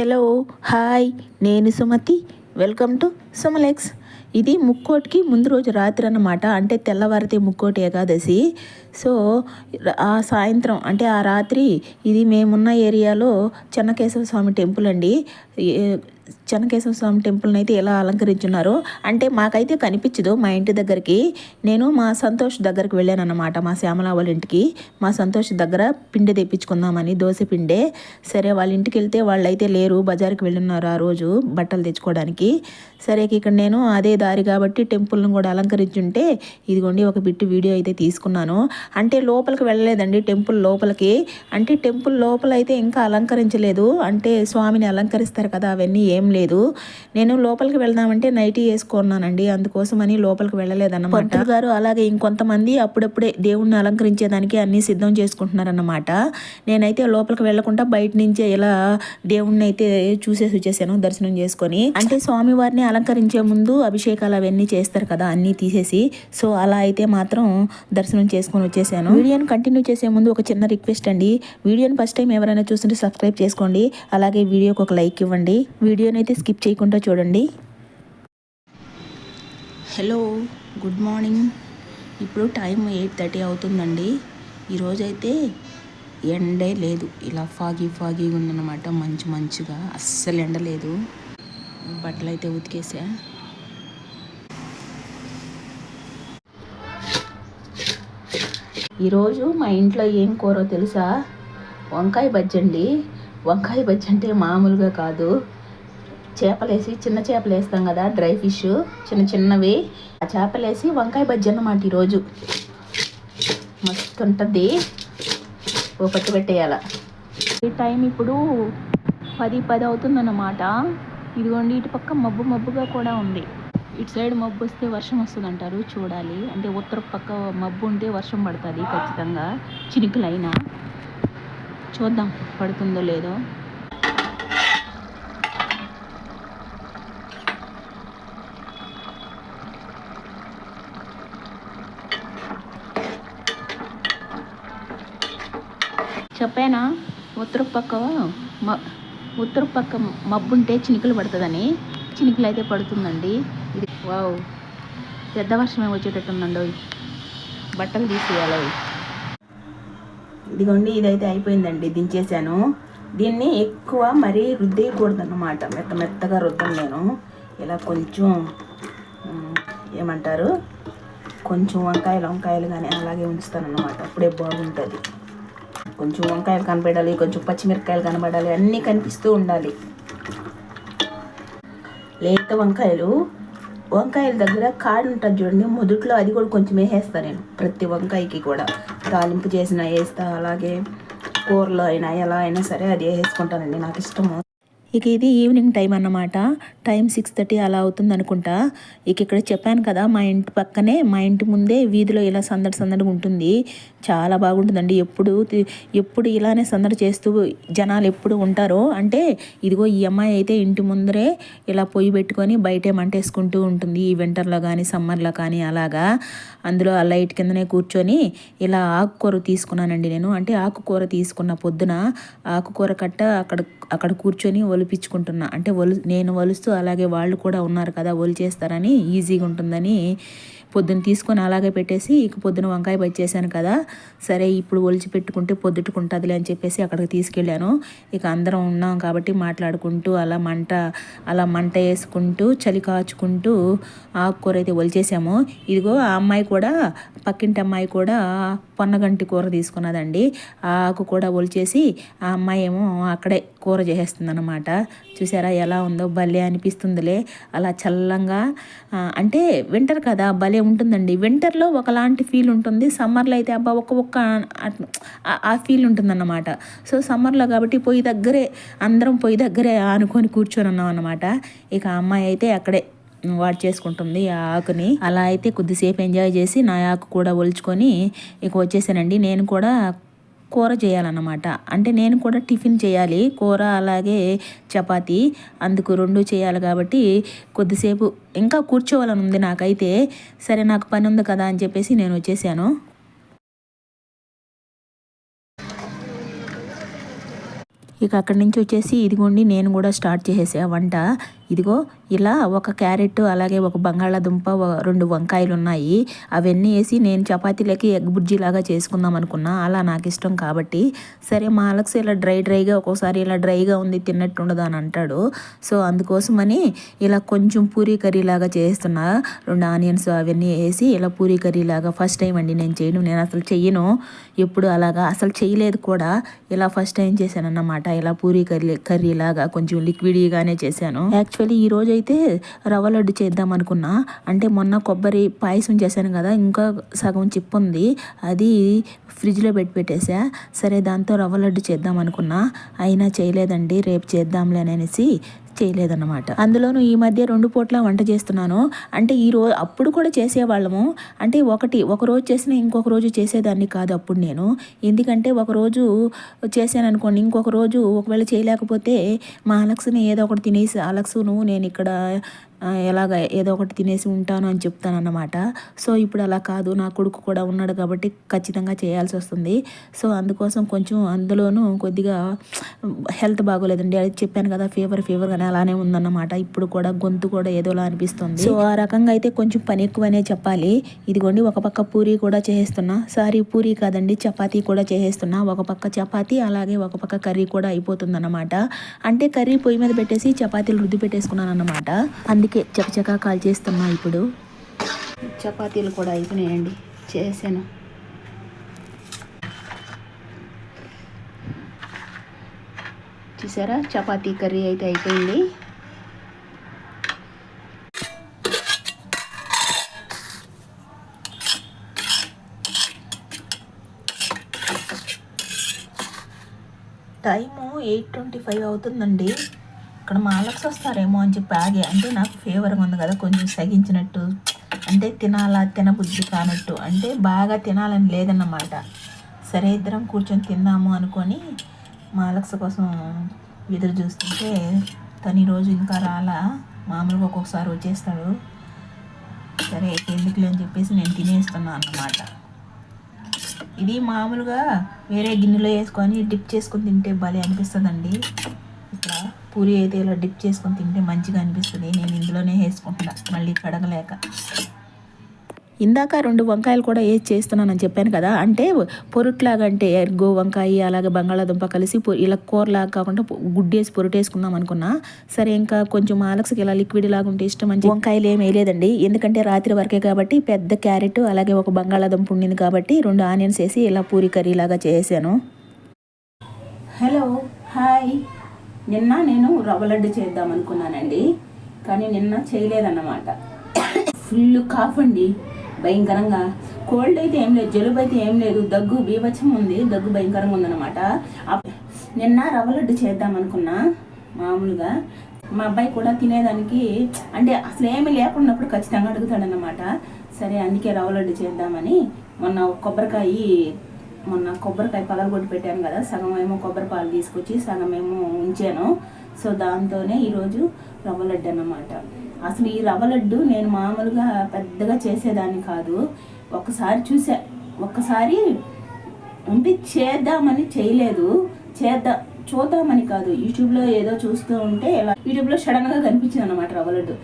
Hello hi నేను Sumathi. Welcome to సుమలెక్స్. ఇది ముక్కోటికి ముందు రోజు రాత్రి అన్నమాట. అంటే తెల్లవారితే ముక్కోటి ఏకాదశి. సో ఆ సాయంత్రం అంటే ఆ రాత్రి ఇది మేమున్న ఏరియాలో చెన్నకేశవ స్వామి టెంపుల్ అండి. చెనకేశ్వర స్వామి టెంపుల్ని అయితే ఎలా అలంకరించున్నారో అంటే మాకైతే కనిపించదు మా ఇంటి దగ్గరికి. నేను మా సంతోష్ దగ్గరికి వెళ్ళాను అన్నమాట మా శ్యామల వాళ్ళ ఇంటికి. మా సంతోష్ దగ్గర పిండి తెప్పించుకుందామని దోశ పిండే. సరే వాళ్ళ ఇంటికి వెళ్తే వాళ్ళైతే లేరు బజార్కి వెళ్ళున్నారు ఆ రోజు బట్టలు తెచ్చుకోవడానికి. సరే ఇక్కడ నేను అదే దారి కాబట్టి టెంపుల్ని కూడా అలంకరించుంటే ఇదిగోండి ఒక బిట్టు వీడియో అయితే తీసుకున్నాను. అంటే లోపలికి వెళ్ళలేదండి టెంపుల్ లోపలికి. అంటే టెంపుల్ లోపల అయితే ఇంకా అలంకరించలేదు. అంటే స్వామిని అలంకరిస్తారు కదా అవన్నీ ఏం లేదు లేదు. నేను లోపలికి వెళ్దామంటే నైటీ వేసుకున్నానండి. అందుకోసమని లోపలికి వెళ్ళలేదన్నమాట. పంతులు గారు అలాగే ఇంకొంతమంది అప్పుడప్పుడే దేవుణ్ణి అలంకరించేదానికి అన్ని సిద్ధం చేసుకుంటున్నారన్నమాట. నేనైతే లోపలికి వెళ్ళకుండా బయట నుంచే ఇలా దేవుణ్ణి అయితే చూసేసి వచ్చేసాను దర్శనం చేసుకొని. అంటే స్వామి వారిని అలంకరించే ముందు అభిషేకాలు అవన్నీ చేస్తారు కదా అన్నీ తీసేసి. సో అలా అయితే మాత్రం దర్శనం చేసుకొని వచ్చేసాను. వీడియోని కంటిన్యూ చేసే ముందు ఒక చిన్న రిక్వెస్ట్ అండి. వీడియోని ఫస్ట్ టైం ఎవరైనా చూస్తుంటే సబ్స్క్రైబ్ చేసుకోండి. అలాగే వీడియోకి ఒక లైక్ ఇవ్వండి. వీడియోని అయితే స్కిప్ చేయకుండా చూడండి. Hello good morning. ఇప్పుడు టైం ఎయిట్ థర్టీ అవుతుందండి. ఈరోజైతే ఎండే లేదు. ఇలా ఫాగీ ఫాగీగా ఉందన్నమాట మంచి మంచిగా. అస్సలు ఎండ లేదు. బట్టలు అయితే ఉతికేసా. ఈరోజు మా ఇంట్లో ఏం కూరో తెలుసా? వంకాయ బజ్జండి. అండి వంకాయ బజ్జి అంటే మామూలుగా కాదు. చేపలేసి చిన్న చేపలు వేస్తాం కదా డ్రై ఫిష్ చిన్న చిన్నవి. ఆ చేపలేసి వంకాయ బజ్జి అన్నమాట ఈరోజు. మస్తు ఉంటుంది ఓ పట్టు పెట్టేయాల. ఈ టైం ఇప్పుడు పది పది అవుతుందన్నమాట. ఇదిగోండి ఇటు పక్క మబ్బు మబ్బుగా కూడా ఉంది. ఇటు సైడ్ మబ్బు వస్తే వర్షం వస్తుంది అంటారు చూడాలి. అంటే ఉత్తర పక్క మబ్బు ఉంటే వర్షం పడుతుంది ఖచ్చితంగా. చినుకులైనా. చూద్దాం పడుతుందో లేదో. చెప్పానా? ఉత్తర పక్క మ ఉత్తర పక్క మబ్బుంటే చినుకలు చినుకులు పడుతుందని. చినుకులు అయితే పడుతుందండి. ఇది వావ్. పెద్ద వర్షమే వచ్చేటట్టుందండి. బట్టలు తీసేయాలి ఇదిగోండి ఇదైతే అయిపోయిందండి. దించేసాను దీన్ని ఎక్కువ మరీ రుద్దేయకూడదు అన్నమాట మెత్త మెత్తగా రుద్దాను నేను. ఇలా కొంచెం ఏమంటారు? కొంచెం వంకాయలు వంకాయలు కానీ అలాగే ఉంచుతాను అన్నమాట అప్పుడే బాగుంటుంది. కొంచెం వంకాయలు కనపడాలి కొంచెం పచ్చిమిరపకాయలు కనపడాలి అన్నీ కనిపిస్తూ ఉండాలి. లేత వంకాయలు వంకాయల దగ్గర కాడు ఉంటుంది చూడండి మొదట్లో అది కూడా కొంచెం వేసేస్తాను నేను ప్రతి వంకాయకి కూడా. తాలింపు చేసిన వేస్తా అలాగే కూరలో అయినా ఎలా అయినా సరే అది వేసుకుంటానండి నాకు ఇష్టము. ఇక ఇది ఈవినింగ్ టైం అన్నమాట. టైం సిక్స్ థర్టీ అలా అవుతుంది అనుకుంటా. ఇక ఇక్కడ చెప్పాను కదా మా ఇంటి పక్కనే మా ఇంటి ముందే వీధిలో ఇలా సందడి సందడిగా ఉంటుంది. చాలా బాగుంటుందండి. ఎప్పుడు ఎప్పుడు ఇలానే సందడి చేస్తూ జనాలు ఎప్పుడు ఉంటారో అంటే ఇదిగో ఈ అమ్మాయి అయితే ఇంటి ముందరే ఇలా పొయ్యి పెట్టుకొని బయటే మంటేసుకుంటూ ఉంటుంది. ఈ వింటర్లో కానీ సమ్మర్లో కానీ అలాగా. అందులో ఆ లైట్ కిందనే కూర్చొని ఇలా ఆకుకూర తీసుకున్నానండి నేను. అంటే ఆకుకూర తీసుకున్న పొద్దున ఆకుకూర కట్ట అక్కడ అక్కడ కూర్చొని ఒలిపించుకుంటున్నా. అంటే ఒలు నేను ఒలుస్తూ అలాగే వాళ్ళు కూడా ఉన్నారు కదా ఒలిచేస్తారని ఈజీగా ఉంటుందని పొద్దున తీసుకొని అలాగే పెట్టేసి ఇక పొద్దున వంకాయ వచ్చేసాను కదా. సరే ఇప్పుడు ఒలిచి పెట్టుకుంటే పొద్దుట్టుకుంటుందిలే అని చెప్పేసి అక్కడికి తీసుకెళ్ళాను. ఇక అందరం ఉన్నాం కాబట్టి మాట్లాడుకుంటూ అలా మంట అలా మంట వేసుకుంటూ చలి కాచుకుంటూ ఆకుకూర అయితే ఒలిచేసాము. ఇదిగో ఆ అమ్మాయి కూడా పక్కింటి అమ్మాయి కూడా పొన్నగంటి కూర తీసుకున్నదండి. ఆ ఆకు కూడా ఒలిచేసి ఆ అమ్మాయి ఏమో అక్కడే కూర చేసేస్తుంది అనమాట చూసారా ఎలా ఉందో? భలే అనిపిస్తుందిలే. అలా చల్లంగా అంటే వింటర్ కదా భలే ఉంటుందండి. వింటర్లో ఒకలాంటి ఫీల్ ఉంటుంది. సమ్మర్లో అయితే అబ్బా ఒక్క ఒక్క ఆ- ఫీల్ ఉంటుందన్నమాట. సో సమ్మర్లో కాబట్టి పొయ్యి దగ్గరే అందరం పొయ్యి దగ్గరే ఆనుకొని కూర్చొని ఉన్నాం అనమాట ఇక అమ్మాయి అయితే అక్కడే వాడు చేసుకుంటుంది ఆ ఆకుని. అలా అయితే కొద్దిసేపు ఎంజాయ్ చేసి నా ఆకు కూడా ఒలుచుకొని ఇక వచ్చేసానండి. నేను కూడా కూర చేయాలన్నమాట. అంటే నేను కూడా టిఫిన్ చేయాలి. కూర అలాగే చపాతి అందుకు రెండు చేయాలి కాబట్టి కొద్దిసేపు ఇంకా కూర్చోవాలని ఉంది నాకైతే. సరే నాకు పని ఉంది కదా అని చెప్పేసి నేను వచ్చేసాను. ఇక అక్కడి నుంచి వచ్చేసి ఇదిగోండి నేను కూడా స్టార్ట్ చేసేసా వంట. ఇదిగో ఇలా ఒక క్యారెట్ అలాగే ఒక బంగాళాదుంప రెండు వంకాయలు ఉన్నాయి అవన్నీ వేసి నేను చపాతీలకి ఎగ్ బుర్జీ లాగా చేసుకుందాం అనుకున్నా. అలా నాకు ఇష్టం కాబట్టి. సరే మా అలక్స్ ఇలా డ్రై డ్రైగా ఒక్కోసారి ఇలా డ్రైగా ఉంది తిన్నట్టు ఉండదు అని అంటాడు. సో అందుకోసమని ఇలా కొంచెం పూరీ కర్రీ లాగా చేస్తున్నా. రెండు ఆనియన్స్ అవన్నీ వేసి ఇలా పూరీ కర్రీ లాగా ఫస్ట్ టైం అండి నేను చేయను. నేను అసలు చెయ్యను. ఎప్పుడు అలాగా అసలు చేయలేదు కూడా. ఇలా ఫస్ట్ టైం చేశాను అన్నమాట ఇలా పూరీ కర్రీ కర్రీ లాగా కొంచెం లిక్విడీగానే చేశాను. యాక్చువల్ యాక్చువల్లీ ఈ రోజు అయితే రవ్వ లడ్డు చేద్దాం అనుకున్నా. అంటే మొన్న కొబ్బరి పాయసం చేశాను కదా ఇంకా సగం చిప్పు ఉంది. అది ఫ్రిడ్జ్లో పెట్టి పెట్టేసా. సరే దాంతో రవ్వ లడ్డు చేద్దాం అనుకున్నా. అయినా చేయలేదండి రేపు చేద్దాంలే అనేసి చేయలేదన్నమాట. అందులోనూ ఈ మధ్య రెండు పూట్ల వంట చేస్తున్నాను. అంటే ఈ రోజు అప్పుడు కూడా చేసేవాళ్ళము. అంటే ఒకటి ఒక రోజు చేసిన ఇంకొక రోజు చేసేదాన్ని కాదు అప్పుడు నేను. ఎందుకంటే ఒక రోజు చేశాను అనుకోండి ఇంకొక రోజు ఒకవేళ చేయలేకపోతే మా అలక్స్ని ఏదో ఒకటి తినేసి అలక్స్ నువ్వు నేను ఇక్కడ ఎలాగ ఏదో ఒకటి తినేసి ఉంటాను అని చెప్తానన్నమాట. సో ఇప్పుడు అలా కాదు. నా కొడుకు కూడా ఉన్నాడు కాబట్టి ఖచ్చితంగా చేయాల్సి వస్తుంది. సో అందుకోసం కొంచెం అందులోనూ కొద్దిగా హెల్త్ బాగోలేదండి. అది చెప్పాను కదా ఫీవర్ ఫీవర్ కానీ అలానే ఉందన్నమాట. ఇప్పుడు కూడా గొంతు కూడా ఏదోలా అనిపిస్తుంది. సో ఆ రకంగా అయితే కొంచెం పని ఎక్కువనే చెప్పాలి. ఇదిగోండి ఒక పక్క పూరీ కూడా చేసేస్తున్నా. సారీ పూరి కాదండి చపాతీ కూడా చేసేస్తున్నా. ఒక పక్క చపాతీ అలాగే ఒక పక్క కర్రీ కూడా అయిపోతుందన్నమాట. అంటే కర్రీ పొయ్యి మీద పెట్టేసి చపాతీలు రుద్ది పెట్టేసుకున్నాను అన్నమాట అందుకే చకచకా కాల్ చేస్తామా ఇప్పుడు. చపాతీలు కూడా అయిపోయినాయండి. చేశాను. చూసారా? చపాతీ కర్రీ అయితే అయిపోయింది. టైము ఎయిట్ ట్వంటీ ఫైవ్ అవుతుందండి. ఇక్కడ మాలక్స్ వస్తారేమో అని చెప్పి ఆగే అంటే నాకు ఫేవర్గా ఉంది కదా కొంచెం సగించినట్టు అంటే తినాలా తినబుద్ధి కానట్టు అంటే బాగా తినాలని లేదన్నమాట. సరే ఇద్దరం కూర్చొని తిందాము అనుకొని మాలక్స్ కోసం ఎదురు చూస్తుంటే తను ఈరోజు ఇంకా రాలా మామూలుగా ఒక్కొక్కసారి వచ్చేస్తాడు. సరే అయితే ఎందుకులే అని చెప్పేసి నేను తినేస్తున్నాను అన్నమాట. ఇది మామూలుగా వేరే గిన్నెలో వేసుకొని డిప్ చేసుకొని తింటే భలే అనిపిస్తుందండి. పూరి అయితే ఇలా డిప్ చేసుకొని తింటే మంచిగా అనిపిస్తుంది. నేను ఇందులోనే వేసుకుంటున్నా మళ్ళీ కడగలేక. ఇందాక రెండు వంకాయలు కూడా వేసి చేస్తున్నానని చెప్పాను కదా అంటే పొరుట్లాగా అంటే ఎర్గో వంకాయ అలాగే బంగాళాదుంప కలిసి ఇలా కూరలాగా కాకుండా గుడ్డేసి పొరుటేసుకుందాం అనుకున్నా. సరే ఇంకా కొంచెం ఆలక్స్కి ఇలా లిక్విడ్ లాగా ఉంటే ఇష్టం అని చెప్పి వంకాయలు ఏం వేయలేదండి. ఎందుకంటే రాత్రి వరకే కాబట్టి పెద్ద క్యారెట్ అలాగే ఒక బంగాళాదుంప ఉండింది కాబట్టి రెండు ఆనియన్స్ వేసి ఇలా పూరి కర్రీ లాగా చేసాను. హలో హాయ్ నిన్న నేను రవ్వ లడ్డు చేద్దాం అనుకున్నానండి కానీ నిన్న చేయలేదన్నమాట. ఫుల్ కాఫ్ అండి భయంకరంగా. కోల్డ్ అయితే ఏం లేదు జలుబు అయితే ఏం లేదు దగ్గు బీభత్సం ఉంది దగ్గు భయంకరంగా ఉందన్నమాట. నిన్న రవ్వ లడ్డు చేద్దాం అనుకున్నా మామూలుగా. మా అబ్బాయి కూడా తినేదానికి అంటే అసలు ఏమీ లేకున్నప్పుడు ఖచ్చితంగా అడుగుతాడన్నమాట. సరే అందుకే రవ్వ లడ్డు చేద్దామని మొన్న కొబ్బరికాయ మొన్న కొబ్బరికాయ పగలగొట్టి పెట్టాను కదా సగం ఏమో కొబ్బరి పాలు తీసుకొచ్చి సగం ఏమో ఉంచాను. సో దాంతోనే ఈరోజు రవ్వ లడ్డు అన్నమాట. అసలు ఈ రవ్వ లడ్డు నేను మామూలుగా పెద్దగా చేసేదాన్ని కాదు. ఒకసారి చూసా ఒక్కసారి అంటే చేద్దామని చేయలేదు. చేద్దాం చూద్దామని కాదు. యూట్యూబ్లో ఏదో చూస్తూ ఉంటే ఇలా యూట్యూబ్లో సడన్గా కనిపించింది అనమాట రవ్వ లడ్డు.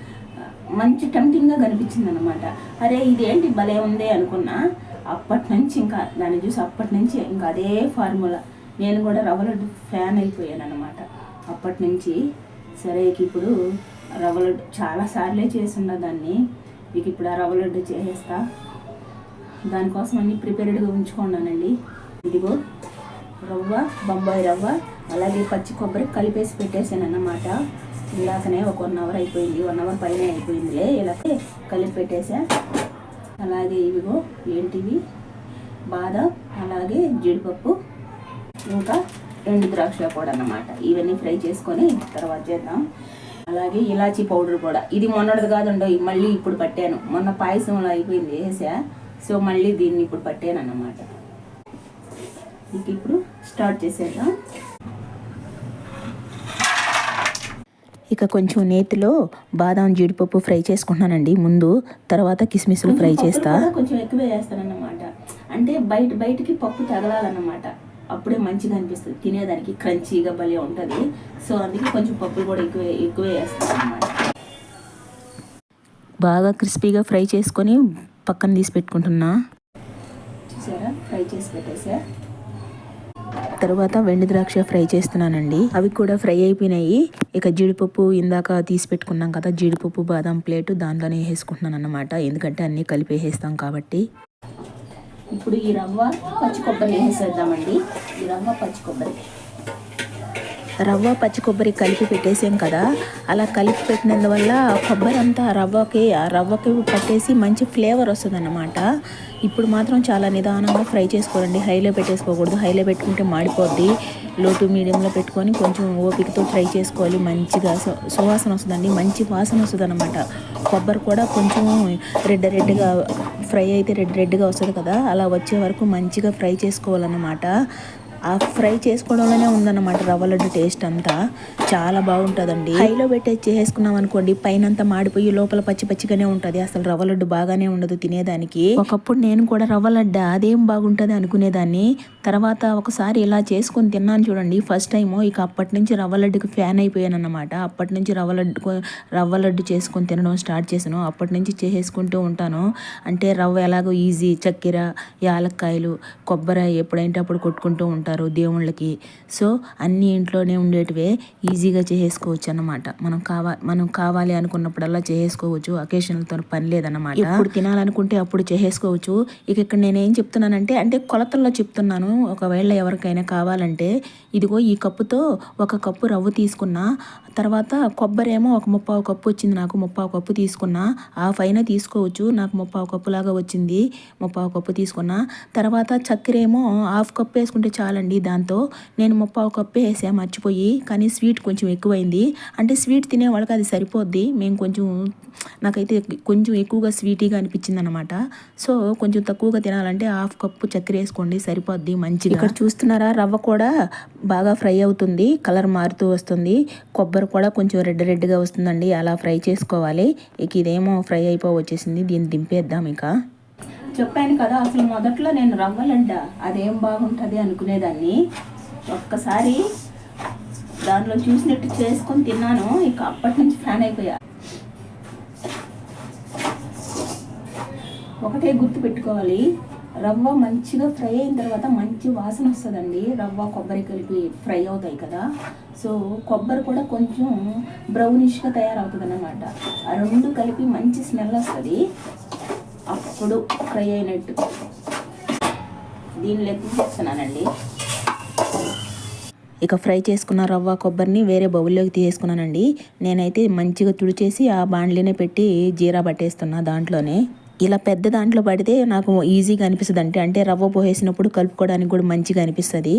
మంచి టెంప్టింగ్గా కనిపించింది అనమాట అరే ఇదేంటి భలే ఉంది అనుకున్నా. అప్పటి నుంచి ఇంకా దాన్ని చూసి అప్పటి నుంచి ఇంకా అదే ఫార్ములా. నేను కూడా రవ్వ లడ్డు ఫ్యాన్ అయిపోయాను అనమాట అప్పటి నుంచి సరే ఇప్పుడు రవ్వ లడ్డు చాలాసార్లే చేసిన దాన్ని. ఇక ఇప్పుడు ఆ రవ్వ లడ్డు చేసేస్తా. దానికోసం అన్ని ప్రిపేర్డ్గా ఉంచుకున్నానండి. ఇదిగో రవ్వ బొంబాయి రవ్వ అలాగే పచ్చి కొబ్బరి కలిపేసి పెట్టేశాను అన్నమాట ఇలాగనే ఒక వన్ అవర్ అయిపోయింది వన్ అవర్ పైన అయిపోయిందిలే. ఇలాగే కలిపి పెట్టేసా. అలాగే ఇవిగో ఏంటివి? బాదం అలాగే జీడిపప్పు ఇంకా ఎండు ద్రాక్ష కూడా అన్నమాట. ఇవన్నీ ఫ్రై చేసుకొని తర్వాత చేద్దాం. అలాగే ఇలాచీ పౌడర్ కూడా. ఇది మొన్నటిది కాదు ఇది మళ్ళీ ఇప్పుడు పట్టాను. మొన్న పాయసంలో అయిపోయింది వేసా సో మళ్ళీ దీన్ని ఇప్పుడు పట్టాను అన్నమాట ఇక ఇప్పుడు స్టార్ట్ చేసేద్దాం. ఇక కొంచెం నేతిలో బాదం జీడిపప్పు ఫ్రై చేసుకుంటున్నానండి. ముందు తర్వాత కిస్మిస్లు ఫ్రై చేస్తా. కొంచెం ఎక్కువ వేస్తానన్నమాట అంటే బయట బయటికి పప్పు తగలాలన్నమాట. అప్పుడే మంచిగా అనిపిస్తుంది. తినేదానికి క్రంచీగా భలే ఉంటుంది. సో అందుకే కొంచెం పప్పులు కూడా ఎక్కువ ఎక్కువే వేస్తాను అన్నమాట బాగా క్రిస్పీగా ఫ్రై చేసుకొని పక్కన తీసి పెట్టుకుంటున్నా. చూసారా? ఫ్రై చేసి పెట్టేసా? తర్వాత వెండి ద్రాక్ష ఫ్రై చేస్తున్నానండి. అవి కూడా ఫ్రై అయిపోయినాయి. ఇక జీడిపప్పు ఇందాక తీసి పెట్టుకున్నాం కదా జీడిపప్పు బాదం ప్లేట్ దాంట్లోనే వేసుకుంటున్నాను అన్నమాట ఎందుకంటే అన్నీ కలిపేసేస్తాం కాబట్టి. ఇప్పుడు ఈ రవ్వ పచ్చి కొబ్బరి వేసేద్దామండి. ఈ రవ్వ పచ్చి కొబ్బరి. రవ్వ పచ్చి కొబ్బరి కలిపి పెట్టేసాం కదా. అలా కలిపి పెట్టినందువల్ల కొబ్బరి అంతా రవ్వకి ఆ రవ్వకి పట్టేసి మంచి ఫ్లేవర్ వస్తుందన్నమాట. ఇప్పుడు మాత్రం చాలా నిదానంగా ఫ్రై చేసుకోవాలండి. హైలో పెట్టేసుకోకూడదు. హైలో పెట్టుకుంటే మాడిపోద్ది. లో టు మీడియంలో పెట్టుకొని కొంచెం ఓపికతో ఫ్రై చేసుకోవాలి. మంచిగా సు- సువాసన వస్తుందండి. మంచి వాసన వస్తుంది అనమాట కొబ్బరి కూడా కొంచెం రెడ్ రెడ్గా ఫ్రై అయితే రెడ్ రెడ్గా వస్తుంది కదా. అలా వచ్చే వరకు మంచిగా ఫ్రై చేసుకోవాలన్నమాట. ఆ ఫ్రై చేసుకోవడంలోనే ఉందన్నమాట రవ్వ లడ్డు టేస్ట్ అంతా. చాలా బాగుంటుందండి. హైలో పెట్టి చేసుకున్నాం అనుకోండి పైన అంతా మాడిపోయి లోపల పచ్చి పచ్చిగానే ఉంటుంది. అసలు రవ్వ లడ్డు బాగానే ఉండదు తినేదానికి. ఒకప్పుడు నేను కూడా రవ్వ లడ్డు అదేం బాగుంటుంది అనుకునేదాన్ని. తర్వాత ఒకసారి ఇలా చేసుకొని తిన్నాను చూడండి ఫస్ట్ టైం ఇక అప్పటి నుంచి రవ్వ లడ్డుకి ఫ్యాన్ అయిపోయాను అనమాట అప్పటి నుంచి రవ్వ లడ్డు రవ్వ లడ్డు చేసుకొని తినడం స్టార్ట్ చేశాను. అప్పటి నుంచి చేసుకుంటూ ఉంటాను. అంటే రవ్వ ఎలాగో ఈజీ చక్కెర యాలక్కాయలు కొబ్బరి ఎప్పుడైతే అప్పుడు కొట్టుకుంటూ ఉంటాను ఉంటారు దేవుళ్ళకి. సో అన్నీ ఇంట్లోనే ఉండేటివే ఈజీగా చేసేసుకోవచ్చు అన్నమాట. మనం కావా మనం కావాలి అనుకున్నప్పుడల్లా చేసుకోవచ్చు అకేషన్లతో పని లేదన్నమాట. ఎప్పుడు తినాలనుకుంటే అప్పుడు చేసేసుకోవచ్చు. ఇక ఇక్కడ నేనేం చెప్తున్నానంటే అంటే కొలతల్లో చెప్తున్నాను. ఒకవేళ ఎవరికైనా కావాలంటే ఇదిగో ఈ కప్పుతో ఒక కప్పు రవ్వు తీసుకున్నా తర్వాత కొబ్బరేమో ఒక ముప్పావు కప్పు వచ్చింది నాకు ముప్పావు కప్పు తీసుకున్నా హాఫ్ అయినా తీసుకోవచ్చు. నాకు ముప్పావు కప్పు లాగా వచ్చింది ముప్పావు కప్పు తీసుకున్నా. తర్వాత చక్కెర ఏమో హాఫ్ కప్పు వేసుకుంటే చాలా. చాలండి దాంతో. నేను ముప్పావు కప్పు వేసా మర్చిపోయి. కానీ స్వీట్ కొంచెం ఎక్కువైంది. అంటే స్వీట్ తినే వాళ్ళకి అది సరిపోద్ది. మేము కొంచెం నాకైతే కొంచెం ఎక్కువగా స్వీటీగా అనిపించింది అనమాట సో కొంచెం తక్కువగా తినాలంటే హాఫ్ కప్పు చక్కెర వేసుకోండి సరిపోద్ది మంచిది ఇక్కడ చూస్తున్నారా రవ్వ కూడా బాగా ఫ్రై అవుతుంది. కలర్ మారుతూ వస్తుంది. కొబ్బరి కూడా కొంచెం రెడ్ రెడ్గా వస్తుందండి. అలా ఫ్రై చేసుకోవాలి. ఇక ఇదేమో ఫ్రై అయిపో వచ్చేసింది దీన్ని దింపేద్దాం ఇక. చెప్పాను కదా అసలు మొదట్లో నేను రవ్వలంట అదేం బాగుంటుంది అనుకునేదాన్ని. ఒక్కసారి దానిలో చూసినట్టు చేసుకొని తిన్నాను ఇక అప్పటి నుంచి ఫ్యాన్ అయిపోయా. ఒకటే గుర్తు పెట్టుకోవాలి రవ్వ మంచిగా ఫ్రై అయిన తర్వాత మంచి వాసన వస్తుందండి. రవ్వ కొబ్బరి కలిపి ఫ్రై అవుతాయి కదా. సో కొబ్బరి కూడా కొంచెం బ్రౌనిష్గా తయారవుతుంది అన్నమాట ఆ రెండు కలిపి మంచి స్మెల్ వస్తుంది. అప్పుడు ఫ్రై అయినట్టు. దీనిలో తీసేస్తున్నానండి ఇక ఫ్రై చేసుకున్న రవ్వ కొబ్బరిని వేరే బౌల్లోకి తీసుకున్నానండి నేనైతే మంచిగా తుడిచేసి ఆ బాండ్లీనే పెట్టి జీరా పట్టేస్తున్నా దాంట్లోనే. ఇలా పెద్ద దాంట్లో పడితే నాకు ఈజీగా అనిపిస్తుంది అంటే అంటే రవ్వ పోసేసినప్పుడు కలుపుకోవడానికి కూడా మంచిగా అనిపిస్తుంది.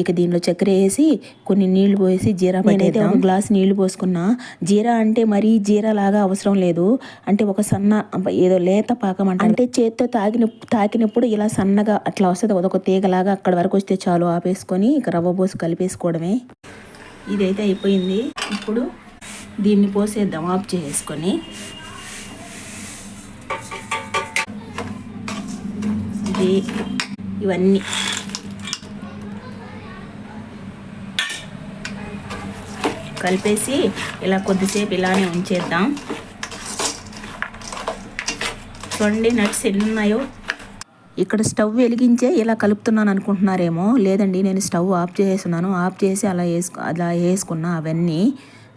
ఇక దీనిలో చక్కెర వేసి కొన్ని నీళ్ళు పోసి జీరా పట్టయితే ఒక గ్లాస్ నీళ్ళు పోసుకున్నా. జీరా అంటే మరీ జీరా లాగా అవసరం లేదు. అంటే ఒక సన్న ఏదో లేత పాకం అంట అంటే చేత్తో తాకిన తాకినప్పుడు ఇలా సన్నగా అట్లా వస్తుంది. ఒక తీగలాగా అక్కడ వరకు వస్తే చాలు ఆపేసుకొని ఇక రవ్వ పోసి కలిపేసుకోవడమే. ఇదైతే అయిపోయింది. ఇప్పుడు దీన్ని పోసేద్దాం ఆఫ్ చేసుకొని ఇది ఇవన్నీ. కలిపేసి ఇలా కొద్దిసేపు ఇలానే ఉంచేద్దాం. చూడండి నట్స్ ఎన్ని ఉన్నాయో ఇక్కడ స్టవ్ వెలిగించే ఇలా కలుపుతున్నాను అనుకుంటున్నారేమో. లేదండి నేను స్టవ్ ఆఫ్ చేసేస్తున్నాను ఆఫ్ చేసి అలా వేసుకు అలా వేసుకున్నా అవన్నీ.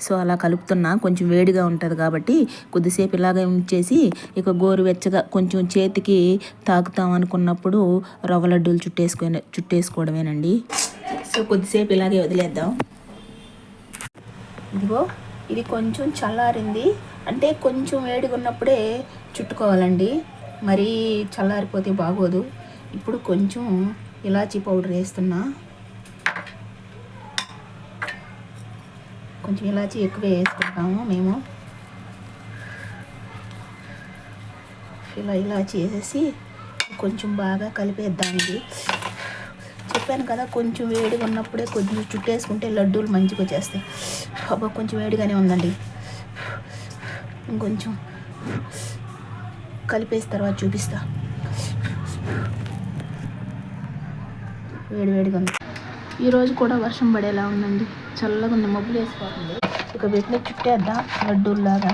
సో అలా కలుపుతున్నా. కొంచెం వేడిగా ఉంటుంది కాబట్టి కొద్దిసేపు ఇలాగే ఉంచేసి ఇక గోరువెచ్చగా కొంచెం చేతికి తాకుతాం అనుకున్నప్పుడు రవ్వ లడ్డూలు చుట్టేసుకొని చుట్టేసుకోవడమేనండి. సో కొద్దిసేపు ఇలాగే వదిలేద్దాం. ఇదిగో ఇది కొంచెం చల్లారింది. అంటే కొంచెం వేడిగా ఉన్నప్పుడే చుట్టుకోవాలండి. మరీ చల్లారిపోతే బాగోదు. ఇప్పుడు కొంచెం ఇలాచీ పౌడర్ వేస్తున్నా. కొంచెం ఇలాచి ఎక్కువ వేసుకుంటాము మేము. ఇలా ఇలాచి వేసేసి కొంచెం బాగా కలిపేద్దాం ఇది చెప్పాను కదా కొంచెం వేడిగా ఉన్నప్పుడే కొద్దిగా చుట్టేసుకుంటే లడ్డూలు మంచిగా వచ్చేస్తాయి. అబ్బా కొంచెం వేడిగానే ఉందండి. ఇంకొంచెం కలిపేసి తర్వాత చూపిస్తా. వేడి వేడిగా ఉంది. ఈరోజు కూడా వర్షం పడేలా ఉందండి. చల్లగా ఉంది మబ్బులు వేసిపోతుంది ఇక వీటిని చుట్టేద్దాం లడ్డూల్లాగా.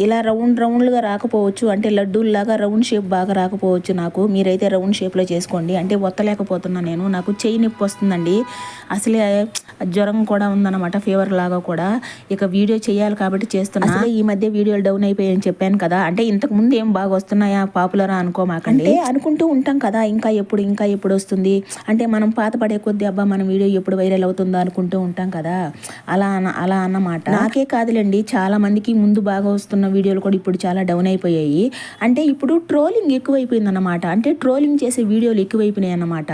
ఇలా రౌండ్ రౌండ్లుగా రాకపోవచ్చు. అంటే లడ్డూల్లాగా రౌండ్ షేప్ బాగా రాకపోవచ్చు నాకు. మీరైతే రౌండ్ షేప్లో చేసుకోండి. అంటే ఒత్తలేకపోతున్నా నేను. నాకు చెయ్యి నొప్పి వస్తుందండి. అసలే జ్వరం కూడా ఉందన్నమాట ఫీవర్ లాగా కూడా. ఇక వీడియో చేయాలి కాబట్టి చేస్తున్నా. ఈ మధ్య వీడియోలు డౌన్ అయిపోయాయని చెప్పాను కదా. అంటే ఇంతకు ముందు ఏం బాగా వస్తున్నాయా? పాపులరా అనుకోమాకండి. అనుకుంటూ ఉంటాం కదా ఇంకా ఎప్పుడు ఇంకా ఎప్పుడు వస్తుంది? అంటే మనం పాత పడే కొద్దీ అబ్బా మన వీడియో ఎప్పుడు వైరల్ అవుతుందో అనుకుంటూ ఉంటాం కదా. అలా అలా అన్నమాట. నాకే కాదులేండి. చాలా మందికి ముందు బాగా వస్తున్న వీడియోలు కూడా ఇప్పుడు చాలా డౌన్ అయిపోయాయి. అంటే ఇప్పుడు ట్రోలింగ్ ఎక్కువైపోయింది అన్నమాట అంటే ట్రోలింగ్ చేసే వీడియోలు ఎక్కువైపోయినాయి అన్నమాట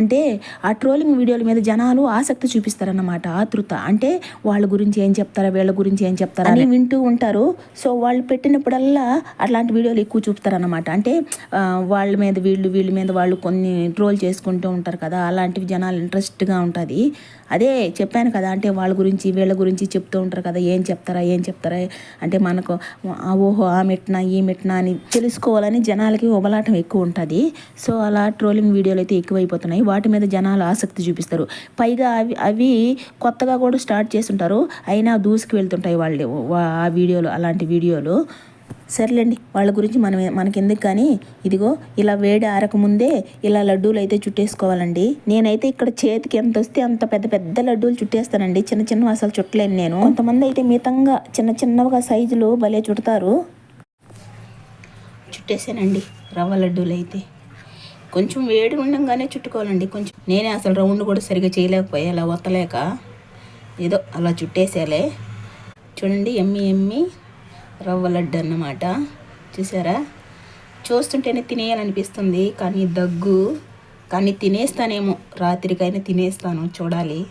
అంటే ఆ ట్రోలింగ్ వీడియోల మీద జనాలు ఆసక్తి చూపిస్తారన్నమాట. ఆతృత. అంటే వాళ్ళ గురించి ఏం చెప్తారా వీళ్ళ గురించి ఏం చెప్తారా అని వింటూ ఉంటారు. సో వాళ్ళు పెట్టినప్పుడల్లా అట్లాంటి వీడియోలు ఎక్కువ చూపుతారన్నమాట. అంటే వాళ్ళ మీద వీళ్ళు వీళ్ళ మీద వాళ్ళు కొన్ని ట్రోల్ చేసుకుంటూ ఉంటారు కదా అలాంటివి జనాలు ఇంట్రెస్ట్గా ఉంటుంది. అదే చెప్పాను కదా అంటే వాళ్ళ గురించి వీళ్ళ గురించి చెప్తూ ఉంటారు కదా ఏం చెప్తారా ఏం చెప్తారా? అంటే మనకు ఆ ఓహో ఆ మెట్నా ఈ మెట్నా అని తెలుసుకోవాలని జనాలకి ఉబలాటం ఎక్కువ ఉంటుంది. సో అలా ట్రోలింగ్ వీడియోలు అయితే ఎక్కువైపోతున్నాయి. వాటి మీద జనాలు ఆసక్తి చూపిస్తారు. పైగా అవి అవి కొత్తగా కూడా స్టార్ట్ చేస్తుంటారు. అయినా దూసుకు వెళ్తుంటాయి వాళ్ళు ఆ వీడియోలు అలాంటి వీడియోలు. సర్లేండి వాళ్ళ గురించి మనం మనకెందుకు కానీ ఇదిగో ఇలా వేడి ఆరకముందే ఇలా లడ్డూలు అయితే చుట్టేసుకోవాలండి. నేనైతే ఇక్కడ చేతికి ఎంత వస్తే అంత పెద్ద పెద్ద లడ్డూలు చుట్టేస్తానండి. చిన్న చిన్న అసలు చుట్టలేను నేను. కొంతమంది అయితే మితంగా చిన్న చిన్నగా సైజులు భలే చుడతారు. చుట్టేసానండి రవ్వ లడ్డూలు అయితే. కొంచెం వేడి ఉండంగానే చుట్టుకోవాలండి. కొంచెం నేనే అసలు రౌండ్ కూడా సరిగా చేయలేకపోయా అలా వత్తలేక ఏదో అలా చుట్టేసేలే చూడండి ఎమ్మి ఎమ్మి. రవ్వ లడ్డు అన్నమాట. చూసారా? చూస్తుంటేనే తినేయాలనిపిస్తుంది కానీ దగ్గు కానీ తినేస్తానేమో. రాత్రికైనా తినేస్తాను చూడాలి.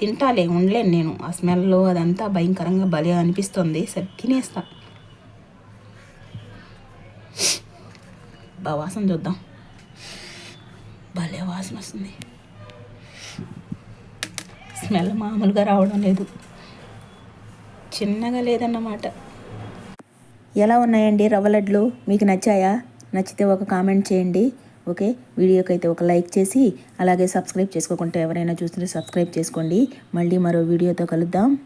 తింటాలే ఉండలేను నేను. ఆ స్మెల్లో అదంతా భయంకరంగా భలే అనిపిస్తుంది. సరే తినేస్తా. బా వాసన చూద్దాం. భలే వాసన వస్తుంది. స్మెల్ మామూలుగా రావడం లేదు. చిన్నగా లేదన్నమాట. ఎలా ఉన్నాయండి రవ్వ లడ్లు? మీకు నచ్చాయా? నచ్చితే ఒక కామెంట్ చేయండి. ఓకే? వీడియోకి అయితే ఒక లైక్ చేసి అలాగే సబ్స్క్రైబ్ చేసుకోకుంటే ఎవరైనా చూస్తుంటే సబ్స్క్రైబ్ చేసుకోండి. మళ్ళీ మరో వీడియోతో కలుద్దాం.